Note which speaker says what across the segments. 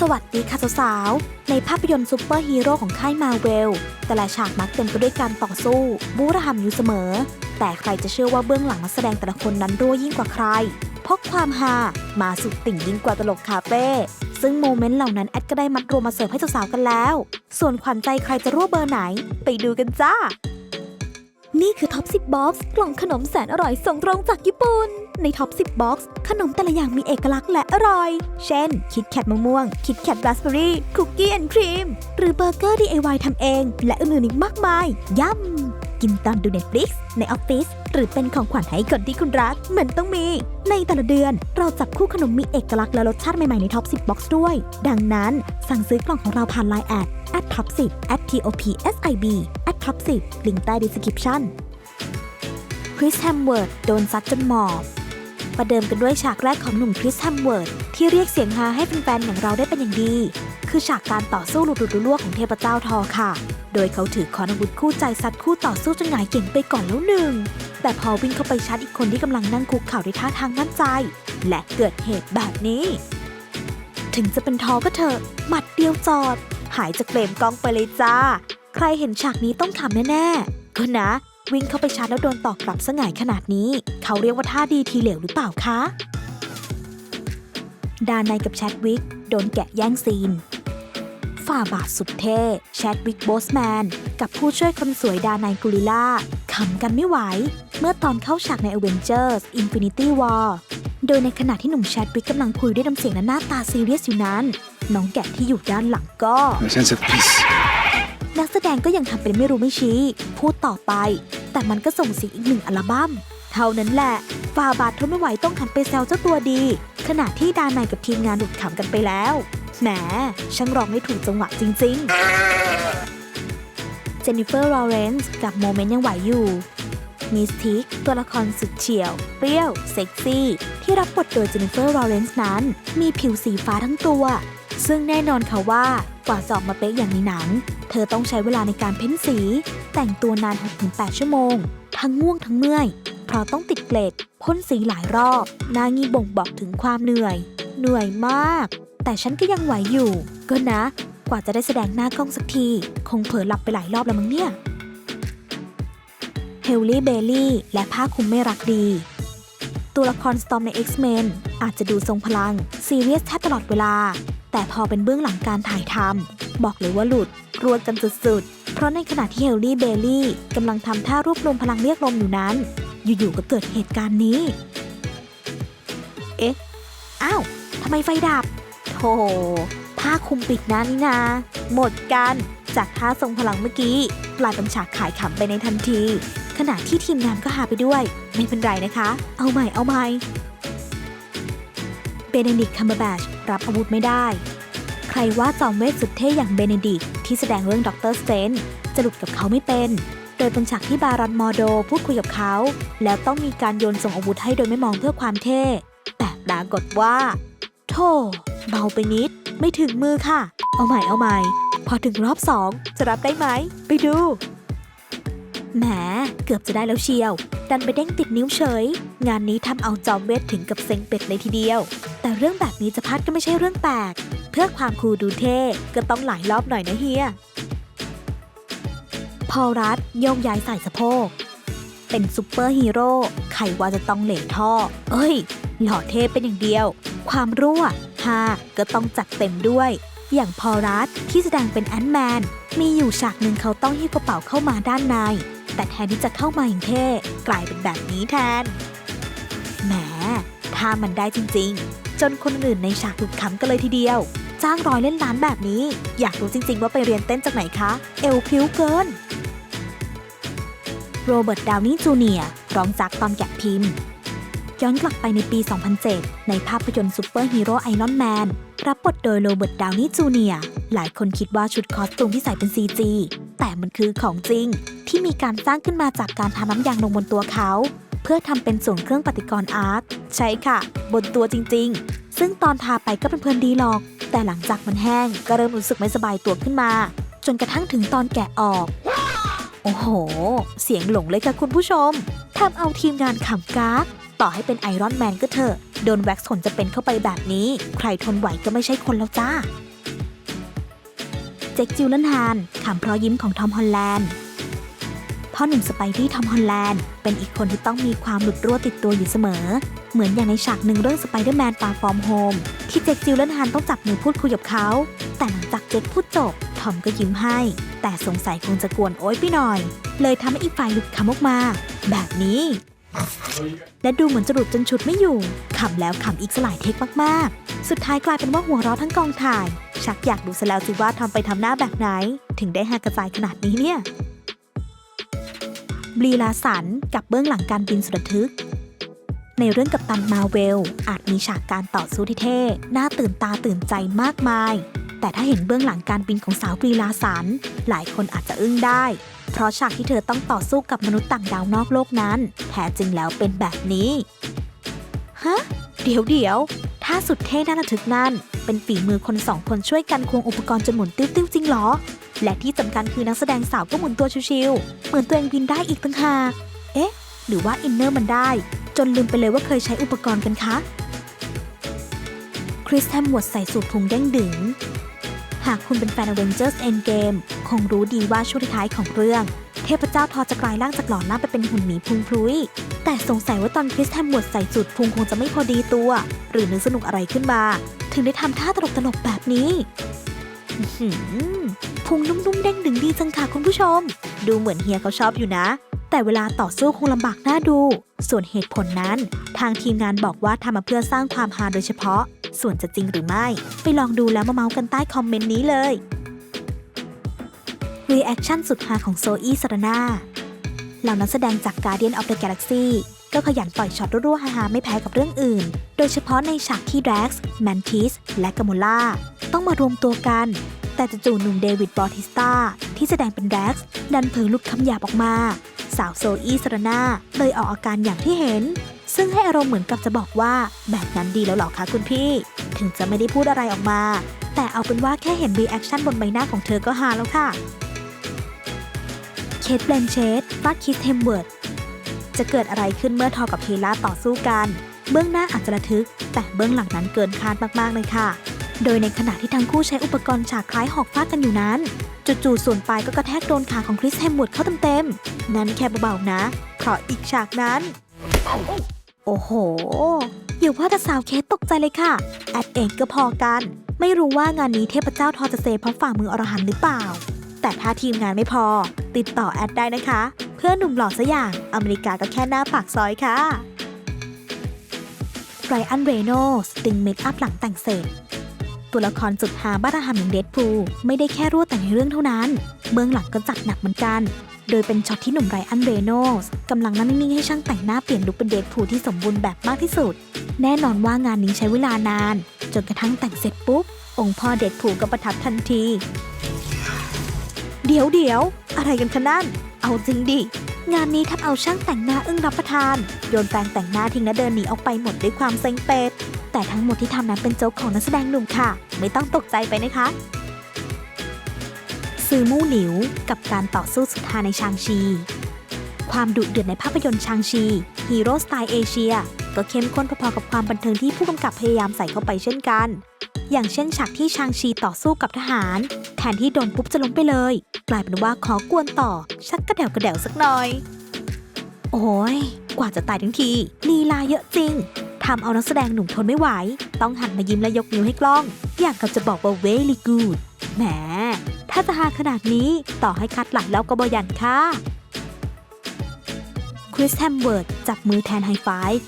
Speaker 1: สวัสดีค่ะสาวๆ ในภาพยนตร์ซูเปอร์ฮีโร่ของค่ายมาเวล แต่ละฉากมักเต็มไปด้วยการต่อสู้ บูระหำอยู่เสมอ แต่ใครจะเชื่อว่าเบื้องหลังนักแสดงแต่ละคนนั้นรั่วยิ่งกว่าใคร เพราะความฮามาสุดติ่งยิ่งกว่าตลกคาเฟ่ซึ่งโมเมนต์เหล่านั้นแอดก็ได้มัดรวมมาเสิร์ฟให้สาวๆกันแล้ว ส่วนขวัญใจใครจะรั่วเบอร์ไหน ไปดูกันจ้า นี่คือท็อป10บ็อกซ์กล่องขนมแสนอร่อยส่งตรงจากญี่ปุ่น ในท็อป10บ็อกซ์ขนมแต่ละอย่างมีเอกลักษณ์และอร่อย เช่น คิดแคทมะม่วง คิดแคทราสเบอรี่ คุกกี้แอนด์ครีม หรือเบอร์เกอร์ DIY ทำเอง และอื่นๆอีกมากมาย ย่ำ กินตอนดู Netflix ในออฟฟิศหรือเป็นของขวัญให้คนที่คุณรัก มันต้องมี ในแต่ละเดือนเราจับคู่ขนมมีเอกลักษณ์และรสชาติใหม่ ๆ ในท็อป 10 บ็อกซ์ด้วย ดังนั้น สั่งซื้อกล่องของเราผ่าน Line แอด at top 10 at top sib at top 10ลิงก์ใต้ description คริสแฮมเวิร์ดโดนซัดจนหมอบประเดิมกันด้วยฉากแรกของหนุ่มคริสแฮมเวิร์ดที่เรียกเสียงฮาให้แฟนๆอย่างเราได้เป็นอย่างดี คือฉากการต่อสู้หลุดลุล่วของเทพเจ้าทอค่ะ โดยเขาถือคอนอาวุธคู่ใจซัดคู่ต่อสู้จนหงายเก่งไปก่อนแล้วหนึ่ง แต่พอวิ่งเข้าไปชาร์จอีกคนที่กำลังนั่งคุกเข่าด้วยท่าทางมั่นใจ และเกิดเหตุแบบนี้ ถึงจะเป็นทอก็เถอะ หมัดเดียวจอด หายจากเฟรมกล้องไปเลยจ้า ใครเห็นฉากนี้ต้องขำแน่ๆก็นะ วิ่งเข้าไปชาร์จแล้วโดนตอกกลับสงายขนาดนี้ เขาเรียกว่าท่าดีทีเหลวหรือเปล่าคะดานายกับแชดวิกโดนแกะแย่งซีน ฝ่าบาทสุดเท่แชดวิกโบสแมน กับผู้ช่วยคนสวยดานายกุลิล่าขำกันไม่ไหว เมื่อตอนเข้าฉากใน Avengers Infinity War โดยในขณะที่หนุ่มแชดวิกกำลังคุยด้วยน้ำเสียงและหน้าตาซีเรียสอยู่นั้น น้องแกะที่อยู่ด้านหลังก็
Speaker 2: A sense of peace.
Speaker 1: นักแสดงก็ยังทำเป็นไม่รู้ไม่ชี้ พูดต่อไป แต่มันก็ส่งเสียงอีกหนึ่งอัลบั้มเท่านั้นแหละฟาบาททนไม่ไหวต้องหันไปแซวเจ้าตัวดี ขณะที่ดานายกับทีมงานหลุดขำกันไปแล้ว แหมช่างร้องได้ถูกจังหวะจริง ๆ เจนนิเฟอร์ลอเรนซ์กับโมเมนต์ยังไหวอยู่มิสทิกตัวละครสุดเฉียว เปรี้ยว เซ็กซี่ ที่รับบทโดยเจนนิเฟอร์ลอเรนซ์นั้น มีผิวสีฟ้าทั้งตัว ซึ่งแน่นอนค่ะว่ากว่าจะออกมาเป๊ะอย่างในหนัง เธอต้องใช้เวลาในการเพ้นสี แต่งตัวนาน6-8ชั่วโมง ทั้งง่วงทั้งเมื่อย เพราะต้องติดเกล็ดพ่นสีหลายรอบหนางีบ่งบอกถึงความเหนื่อย เหนื่อยมาก แต่ฉันก็ยังไหวอยู่ ก็นะ กว่าจะได้แสดงหน้ากล้องสักที คงเผลอหลับไปหลายรอบแล้วมั้งเนี่ย เฮลลี่เบลลี่ และผ้าคลุมไม่รักดี ตัวละครสตอมใน X-Men อาจจะดูทรงพลัง ซีเรียสแทบตลอดเวลา แต่พอเป็นเบื้องหลังการถ่ายทำบอกเลยว่าหลุดรวดกันสุดๆ เพราะในขณะที่เฮลลี่เบลลี่กำลังทำท่ารวบรวมพลังเรียกลมอยู่นั้น อยู่ๆก็เกิดเหตุการณ์นี้ เอ๊ะ อ้าวทำไมไฟดับ โธ่ผ้าคลุมปิดหน้านี่นา หมดกัน จากท่าทรงพลังเมื่อกี้กลายเป็นฉากขายขำไปในทันที ขณะที่ทีมงานก็หาไปด้วย ไม่เป็นไรนะคะ เอาใหม่เอาใหม่เบเนดิกคัมเบอร์แบชรับอาวุธไม่ได้ ใครว่าจอมเวทสุดเท่อย่างเบเนดิกที่แสดงเรื่องด็อกเตอร์สเตนจะหลุดกับเขาไม่เป็น โดยเป็นฉากที่บารอนมอโดพูดคุยกับเขา แล้วต้องมีการโยนส่งอาวุธให้โดยไม่มองเพื่อความเท่แต่ปรากฏว่า โธ่ เบาไปนิด ไม่ถึงมือค่ะ เอาใหม่เอาใหม่ พอถึงรอบสองจะรับได้ไหม ไปดู แหม เกือบจะได้แล้วเชียว ดันไปเด้งติดนิ้วเฉย งานนี้ทำเอาจอมเวทถึงกับเซ็งเป็ดเลยทีเดียว แต่เรื่องแบบนี้จะพัดก็ไม่ใช่เรื่องแปลก เพื่อความคูลดูเท่ก็ต้องหลายรอบหน่อยนะเฮีย พอลรัดโยกย้ายใส่สะโพก เป็นซูเปอร์ฮีโร่ ใครว่าจะต้องเหล่ท่อ เอ้ย หล่อเท่เป็นอย่างเดียว ความรั่วฮาก็ต้องจัดเต็มด้วย อย่างพอลรัดที่แสดงเป็นแอนท์แมน มีอยู่ฉากหนึ่งเขาต้องหิ้วกระเป๋าเข้ามาด้านใน แต่แทนที่จะเข้ามาอย่างเท่กลายเป็นแบบนี้แทน แหม ถ้ามันได้จริงๆ จนคนอื่นในฉากหลุดขำกันเลยทีเดียว จ้างรอยเล่นล้านแบบนี้ อยากรู้จริง ๆ ว่าไปเรียนเต้นจากไหนคะ เอวพริ้วเกินโรเบิร์ต ดาวนี่จูเนียร์ร้องจากตอนแกะพิมพ์ ย้อนกลับไปในปี 2007 ในภาพยนตร์ซูเปอร์ฮีโร่ไอรอนแมนรับบทโดยโรเบิร์ต ดาวนี่จูเนียหลายคนคิดว่าชุดคอสตูมที่ใส่เป็น CG แต่มันคือของจริง ที่มีการสร้างขึ้นมาจากการทาน้ำยางลงบนตัวเขา เพื่อทำเป็นส่วนเครื่องปฏิกรณ์อาร์ตใช่ค่ะ บนตัวจริง ๆ ซึ่งตอนทาไปก็เป็นเพลินดีหรอก แต่หลังจากมันแห้งก็เริ่มรู้สึกไม่สบายตัวขึ้นมา จนกระทั่งถึงตอนแกะออก โอ้โห เสียงหลงเลยค่ะคุณผู้ชมทำเอาทีมงานขำกาก ต่อให้เป็นไอรอนแมนก็เถอะโดนแว็กซ์ขนจะเป็นเข้าไปแบบนี้ ใครทนไหวก็ไม่ใช่คนแล้วจ้า เจ็คจิลเลนฮานขำเพราะยิ้มของทอมฮอลแลนด์พ่อหนุ่มสไปดี้ทอมฮอลแลนด์เป็นอีกคนที่ต้องมีความหลุดรั่วติดตัวอยู่เสมอ เหมือนอย่างในฉากหนึ่งเรื่องสไปเดอร์แมนฟาฟอร์มโฮมที่เจ็คจิลเลนฮานต้องจับมือพูดคุยกับเขา แต่หลังจากเจ็คพูดจบทอมก็ยิ้มให้ แต่สงสัยคงจะกวนโอ๊ยไปหน่อย เลยทำให้อีกฝ่ายหลุดคำออกมา แบบนี้ และดูเหมือนจะหลุดจนชุดไม่อยู่ขำแล้วขำอีกสลายเทคมากๆ สุดท้ายกลายเป็นว่าหัวเราะทั้งกองถ่าย ชักอยากดูซะแล้วสิว่าทำไปทำหน้าแบบไหน ถึงได้หากระจายขนาดนี้เนี่ยบลีลาสันกับเบื้องหลังการบินสุดทึก ในเรื่องกับตันมาเวล อาจมีฉากการต่อสู้ที่เท่น่าตื่นตาตื่นใจมากมาย แต่ถ้าเห็นเบื้องหลังการบินของสาวบลีลาสันหลายคนอาจจะอึ้งได้ เพราะฉากที่เธอต้องต่อสู้กับมนุษย์ต่างดาวนอกโลกนั้น แท้จริงแล้วเป็นแบบนี้ ฮะ เดี๋ยวเดี๋ยวถ้าสุดเท่น่าระทึกนั่น เป็นฝีมือคนสองคนช่วยกันควงอุปกรณ์จนหมุนติ้วๆจริงหรอ และที่สำคัญคือนักแสดงสาวก็หมุนตัวชิวๆเหมือนตัวเองบินได้อีกต่างหาก เอ๊ะ หรือว่าอินเนอร์มันได้ จนลืมไปเลยว่าเคยใช้อุปกรณ์กันคะ คริสแฮมวดใส่สูทพุงเด้งดึง หากคุณเป็นแฟน Avengers Endgame คงรู้ดีว่าช่วงท้ายของเรื่อง เทพเจ้าทอจะกลายร่างจากหล่อล่างไปเป็นหุ่นหมีพุงพลุย แต่สงสัยว่าตอนคริสแฮมวดใส่สูทพุงคงจะไม่พอดีตัว หรือนึกสนุกอะไรขึ้นมา ถึงได้ทำท่าตลกตลกๆแบบนี้พุงนุ่มๆเด้งดึงดีจังค่ะคุณผู้ชม ดูเหมือนเฮียเขาชอบอยู่นะ แต่เวลาต่อสู้คงลำบากน่าดู ส่วนเหตุผลนั้น ทางทีมงานบอกว่าทำมาเพื่อสร้างความฮาโดยเฉพาะ ส่วนจะจริงหรือไม่ ไปลองดูแล้วมาเมาส์กันใต้คอมเมนต์นี้เลยรีแอคชั่นสุดฮาของโซอี้สรนาเหล่านักแสดงจาก Guardian of the Galaxy ก็ขยันปล่อยช็อตรั่วๆฮาๆไม่แพ้กับเรื่องอื่น โดยเฉพาะในฉากที่ Drax, Mantis และก a ม o ล่า ต้องมารวมตัวกัน แต่จู่ๆหนุ่มเดวิดบอติสตาที่แสดงเป็น Drax ดันเผลอหลุดคำหยาบออกมา สาวโซอี้สรนาเลยออกอาการอย่างที่เห็น ซึ่งให้อารมณ์เหมือนกับจะบอกว่า แบบนั้นดีแล้วหรอคะคุณพี่ ถึงจะไม่ได้พูดอะไรออกมา แต่เอาเป็นว่าแค่เห็นรีแอคชั่นบนใบหน้าของเธอก็ฮาแล้วค่ะเคทแบลนเชตฟาดคิสเทมเวิร์ดจะเกิดอะไรขึ้นเมื่อทอกับเฮล่าต่อสู้กัน เบื้องหน้าอาจจะระทึก แต่เบื้องหลังนั้นเกินคาดมากๆเลยค่ะ โดยในขณะที่ทั้งคู่ใช้อุปกรณ์ฉากคล้ายหอกฟาดกันอยู่นั้น จู่ๆส่วนปลายก็กระแทกโดนขาของคริสแฮมวิร์ดเข้าเต็มๆ นั้นแค่เบาๆนะ เพราะอีกฉากนั้น โอ้โห อยู่ว่าแต่สาวเคสตกใจเลยค่ะ แอดเองก็พอกัน ไม่รู้ว่างานนี้เทพเจ้าทอจะเซเพราะฝ่ามืออรหันต์หรือเปล่า แต่ถ้าทีมงานไม่พอ ติดต่อแอดได้นะคะ เพื่อนหนุ่มหล่อซะอย่างอเมริกาก็แค่หน้าปากซอยค่ะไรอันเรโนสติงเมคอัพหลังแต่งเสร็จ ตัวละครสุดหาบ้าระหำอย่างเดดพูลไม่ได้แค่รั่วแต่ในเรื่องเท่านั้น เบื้องหลังก็จัดหนักเหมือนกัน โดยเป็นช็อตที่หนุ่มไรอันเรโนสกำลังนั่งนิ่งๆให้ช่างแต่งหน้าเปลี่ยนลุคเป็นเดดพูลที่สมบูรณ์แบบมากที่สุด แน่นอนว่างานนี้ใช้เวลานาน จนกระทั่งแต่งเสร็จปุ๊บ องค์พ่อเดดพูลก็ประทับทันที เดี๋ยวเดี๋ยวอะไรกันคะนั่น เอาจริงดิงานนี้ทำเอาช่างแต่งหน้าอึ้งรับประทาน โยนแปรงแต่งหน้าทิ้งและเดินหนีออกไปหมดด้วยความเซ็งเป็ด แต่ทั้งหมดที่ทำนั้นเป็นโจ๊กของนักแสดงหนุ่มค่ะ ไม่ต้องตกใจไปนะคะ ซือมู่หลิวกับการต่อสู้สุดฮาในชางชี ความดุเดือดในภาพยนตร์ชางชีฮีโร่สไตล์เอเชียก็เข้มข้นพอๆกับความบันเทิงที่ผู้กำกับพยายามใส่เข้าไปเช่นกัน อย่างเช่นฉากที่ชางชีต่อสู้กับทหาร แทนที่โดนปุ๊บจะล้มไปเลย กลายเป็นว่าขอกวนต่อ ชักกระเดวกระเดวสักหน่อย โอ้ยกว่าจะตายทั้งทีลีลาเยอะจริง ทำเอานักแสดงหนุ่มทนไม่ไหว ต้องหันมายิ้มและยกนิ้วให้กล้อง อย่างกับจะบอกว่า very good แหม ถ้าจะหาขนาดนี้ต่อให้คัดหลายแล้วก็บอยันค่ะคริสแฮมเวิร์ดจับมือแทนไฮไฟฟ์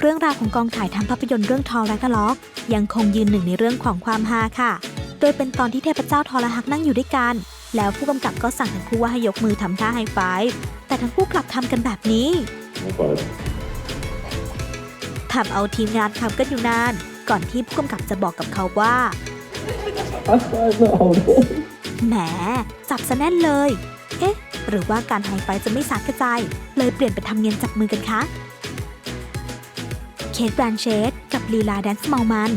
Speaker 1: เรื่องราวของกองถ่ายทำภาพยนตร์เรื่องทอร์แรกล็อกยังคงยืนหนึ่งในเรื่องของความฮาค่ะ โดยเป็นตอนที่เทพเจ้าทอและฮักนั่งอยู่ด้วยกัน แล้วผู้กำกับก็สั่งทั้งคู่ว่าให้ยกมือทำท่าไฮไฟฟ์แต่ทั้งคู่กลับทำกันแบบนี้ ทำเอาทีมงานทำกันอยู่นาน ก่อนที่ผู้กำกับจะบอกกับเขาว่าแหมจับซะแน่นเลย เอ๊ะ หรือว่าการไฮไฟจะไม่สาดกระจายเลยเปลี่ยนไปทำเนียนจับมือกันคะเคทแบรนเชตกับลีลาแดนซ์เมามัน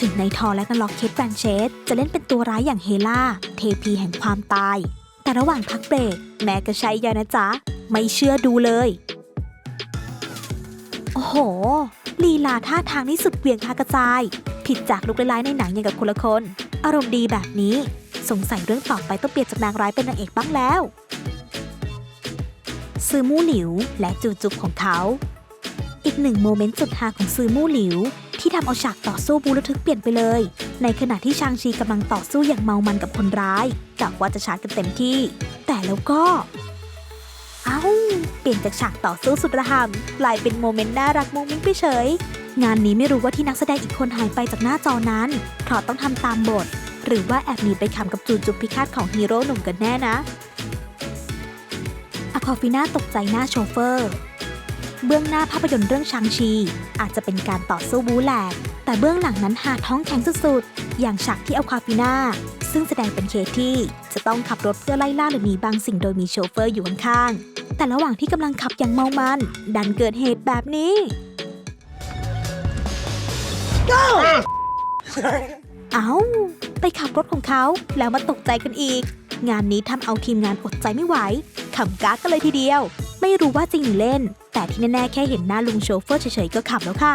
Speaker 1: ถึงในทอและกันล็อกเคทแบรนเชตจะเล่นเป็นตัวร้ายอย่างเฮล่า เทพีแห่งความตาย แต่ระหว่างพักเบรกแม้ก็ใช้ยานะจ๊ะ ไม่เชื่อดูเลย โห ลีลาท่าทางนี่สุดเวียงพากระจาย ผิดจากลุกร้ายในหนังอย่างกับคนละคน อารมณ์ดีแบบนี้ สงสัยเรื่องต่อไปต้องเปลี่ยนจากนางร้ายเป็นนางเอกบ้างแล้วซือมู่หลิวและจูจุบของเขา อีกหนึ่งโมเมนต์สุดฮาของซือมู่หลิว ที่ทำเอาฉากต่อสู้บูระทึกเปลี่ยนไปเลย ในขณะที่ชางชีกำลังต่อสู้อย่างเมามันกับคนร้ายกะว่าจะชาร์จกันเต็มที่ แต่แล้วก็ เอ้า เปลี่ยนจากฉากต่อสู้สุดระหำกลายเป็นโมเมนต์น่ารักมุ้งมิ้งไปเฉย งานนี้ไม่รู้ว่าที่นักแสดงอีกคนหายไปจากหน้าจอนั้นเพราะต้องทำตามบท หรือว่าแอบหนีไปขำกับจูจุบพิฆาตของฮีโร่หนุ่มกันแน่นะอคอฟิน่าตกใจหน้าโชเฟอร์ เบื้องหน้าภาพยนตร์เรื่องชางชี อาจจะเป็นการต่อสู้บู๊แหลกแต่เบื้องหลังนั้นหาท้องแข็งสุดๆ อย่างฉากที่เอาคาฟิน่าซึ่งแสดงเป็นเคที่จะต้องขับรถเพื่อไล่ล่าหรือหนีบางสิ่งโดยมีโชเฟอร์อยู่ข้างๆแต่ระหว่างที่กำลังขับอย่างเมามัน ดันเกิดเหตุแบบนี้เอา้าไปขับรถของเขาแล้วมาตกใจกันอีก งานนี้ทำเอาทีมงานอดใจไม่ไหวขำก้ากกันเลยทีเดียว ไม่รู้ว่าจริงหรือเล่น แต่ที่แน่ๆแค่เห็นหน้าลุงโชเฟอร์เฉยๆก็ขับแล้วค่ะ